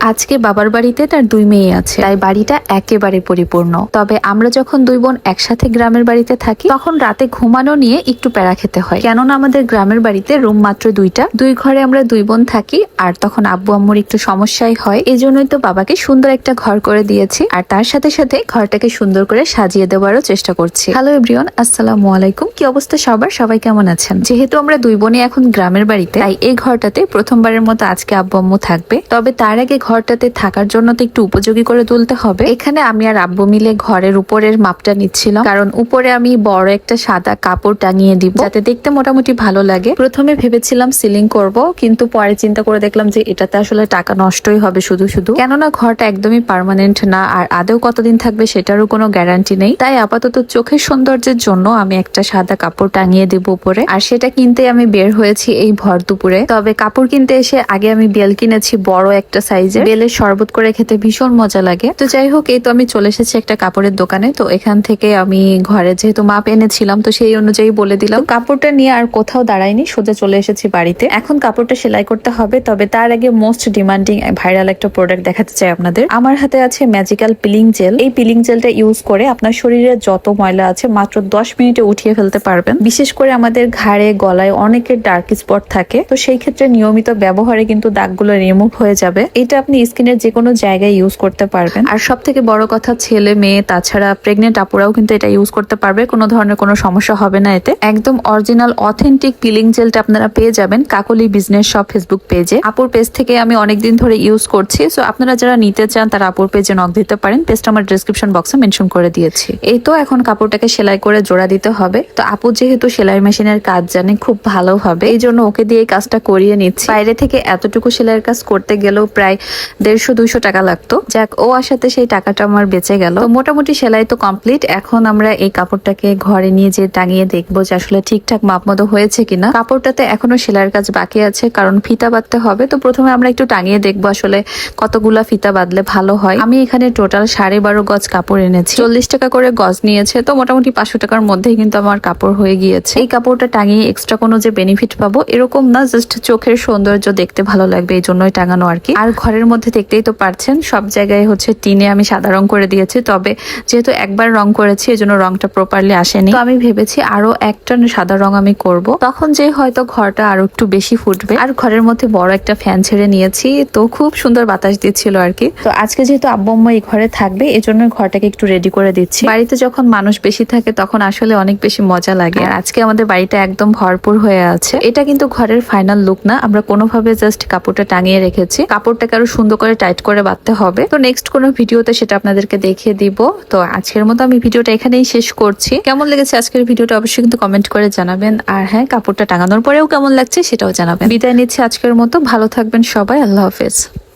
আজকে বাবার বাড়িতে তার দুই মেয়ে আছে। তাই বাড়িটা একেবারে পরিপূর্ণ। তবে আমরা যখন দুই বোন একসাথে গ্রামের বাড়িতে থাকি, তখন রাতে ঘুমানো নিয়ে একটু প্যারা খেতে হয়। কেননা আমাদের গ্রামের বাড়িতে রুম মাত্র দুইটা। দুই ঘরে আমরা দুই বোন থাকি, আর তখন আব্বু আম্মুর একটু সমস্যাই হয়। এই জন্যই তো বাবাকে সুন্দর একটা ঘর করে দিয়েছি, আর তার সাথে সাথে ঘরটাকে সুন্দর করে সাজিয়ে দেওয়ারও চেষ্টা করছি। হ্যালো এভরিওয়ান, আসসালামু আলাইকুম। কি অবস্থা সবার? সবাই কেমন আছেন? যেহেতু আমরা দুই বোনে এখন গ্রামের বাড়িতে, তাই এই ঘরটাতে প্রথমবারের মতো আজকে আব্বু আম্মু থাকবে। তবে তার আগে ঘরটাতে থাকার জন্য তো একটু উপযোগী করে তুলতে হবে। এখানে আমি আর আব্বু মিলে ঘরের উপরের মাপটা নিচ্ছিলাম, কারণ উপরে আমি বড় একটা সাদা কাপড় টাঙিয়ে দিব, যাতে দেখতে মোটামুটি ভালো লাগে। প্রথমে ভেবেছিলাম সিলিং করব, কিন্তু পরে চিন্তা করে দেখলাম যে এটাতে আসলে টাকা নষ্টই হবে শুধু শুধু। কেননা ঘরটা একদমই পার্মানেন্ট না, আর আদেও কতদিন থাকবে সেটারও কোনো গ্যারান্টি নেই। তাই আপাতত চোখের সৌন্দর্যের জন্য আমি একটা সাদা কাপড় টাঙিয়ে দেব উপরে, আর সেটা কিনতে আমি বের হয়েছি এই ভর দুপুরে। তবে কাপড় কিনতে এসে আগে আমি বেল কিনেছি, বড় একটা সাইজের বেলের শরবত করে খেতে ভীষণ মজা লাগে। তো যাই হোক এই তো আমি চলে এসেছি একটা কাপড়ের দোকানে। তো এখান থেকে আমি ঘরে যেহেতু মাপ এনেছিলাম তো সেই অনুযায়ী বলে দিলাম। কাপড়টা নিয়ে আর কোথাও দাঁড়াইনি সোজা চলে এসেছি বাড়িতে। এখন কাপড়টা সেলাই করতে হবে তবে তার আগে মোস্ট ডিমান্ডিং ভাইরাল একটা প্রোডাক্ট দেখাতে চাই আপনাদের। আমার হাতে আছে ম্যাজিক্যাল পিলিং জেল এই পিলিং জেলটা ইউজ করে আপনার শরীরে যত ময়লা আছে মাত্র দশ মিনিটে উঠিয়ে ফেলতে পারবেন। বিশেষ করে আমাদের ঘাড়ে গলায় অনেকের ডার্ক স্পট থাকে। তো সেই ক্ষেত্রে নিয়মিত ব্যবহারে কিন্তু দাগগুলো রিমুভ হয়ে যাবে। এটা আপনি স্কিনের যে কোনো জায়গায় ইউজ করতে পারবেন। আর সব থেকে বড় কথা, ছেলে, মেয়ে, তাছাড়া প্রেগনেন্ট আপুরাও কিন্তু এটা ইউজ করতে পারবে। কোনো ধরনের কোনো সমস্যা হবে না এতে। একদম অরিজিনাল অথেন্টিক পিলিং জেলটা আপনারা পেয়ে যাবেন কাকলি বিজনেস শপ ফেসবুক পেজে আপুর পেজ থেকে আমি অনেকদিন ধরে ইউজ করছি। সো আপনারা যারা নিতে চান, তারা আপুর পেজে নক দিতে পারেন। পেজটা আমার ডিসক্রিপশন বক্সে মেনশন করে দিয়েছি। এই তো এখন কাপড়টাকে সেলাই করে জোড়া দিতে হবে। তো আপু যেহেতু সেলাই মেশিনের কাজ জানে, খুব ভালো হবে। এই জন্য ওকে দিয়ে কাজটা করিয়ে নিচ্ছি। বাইরে থেকে এতটুকু সেলাইয়ের কাজ করতে গেলেও প্রায় দেড়শো দুইশো টাকা লাগতো। যাক, ও আসাতে সেই টাকাটা আমার বেঁচে গেল। মোটামুটি সেলাই তো কমপ্লিট। এখন আমরা এই কাপড়টাকে ঘরে নিয়ে যে টাঙিয়ে দেখব যে আসলে ঠিকঠাক মাপ মতো হয়েছে কিনা। কাপড়টাতে এখনও সেলাইয়ের কাজ বাকি আছে, কারণ ফিতা বাঁধতে হবে। তো প্রথমে আমরা একটু টাঙিয়ে দেখব আসলে কতগুলা ফিতা বাঁধলে ভালো হয়। আমি এখানে টোটাল সাড়ে বারো গজ কাপড় এনেছি। চল্লিশ টাকা করে গজ নিয়েছে। তো মোটামুটি পাঁচশো টাকার মধ্যেই কিন্তু আমার কাপড় হয়ে গিয়েছে। এই কাপড়টা টাঙিয়ে এক্সট্রা কোনো যে বেনিফিট পাবো, এরকম না জাস্ট চোখের সৌন্দর্য দেখতে ভালো লাগবে, এই জন্যই টাঙানো আর কি। আর ঘরের মধ্যে দেখতেই তো পারছেন, সব জায়গায় হচ্ছে টিনে আমি সাদা রং করে দিয়েছি। তবে যেহেতু একবার রং করেছি, এজন্য রংটা প্রপারলি আসেনি। তো আমি ভেবেছি আরও একটা সাদা রং আমি করব। তখন যে হয়তো ঘরটা আরও একটু বেশি ফুটবে। আর ঘরের মধ্যে বড় একটা ফ্যান ছেড়ে নিয়েছি, তো খুব সুন্দর বাতাস দিচ্ছিল আর কি। তো আজকে যেহেতু আব্বু আম্মা এই ঘরে থাকবে, এজন্য ঘরটাকে একটু রেডি করে দিচ্ছি। বাড়িতে যখন মানুষ বেশি থাকে, তখন আসলে অনেক বেশি মজা লাগে। আর আজকে আমাদের বাড়িটা একদম ভরপুর হয়ে আছে। এটা কিন্তু ঘরের ফাইনাল লুক না। আমরা কোনোভাবে জাস্ট কাপড়টা টাঙিয়ে রেখেছি। কাপড়টাকে আরও সুন্দর করে টাইট করে বাঁধতে হবে। তো নেক্সট কোনো ভিডিওতে সেটা আপনাদেরকে দেখিয়ে দিব। তো আজকের মতো আমি ভিডিওটা এখানেই শেষ করছি। কেমন লেগেছে আজকের ভিডিওটা অবশ্যই কিন্তু কমেন্ট করে জানাবেন। আর হ্যাঁ কাপড়টা টাঙানোর পরেও কেমন লাগছে সেটাও জানাবেন। বিদায় নিচ্ছি আজকের মতো। ভালো থাকবেন সবাই। আল্লাহ হাফেজ।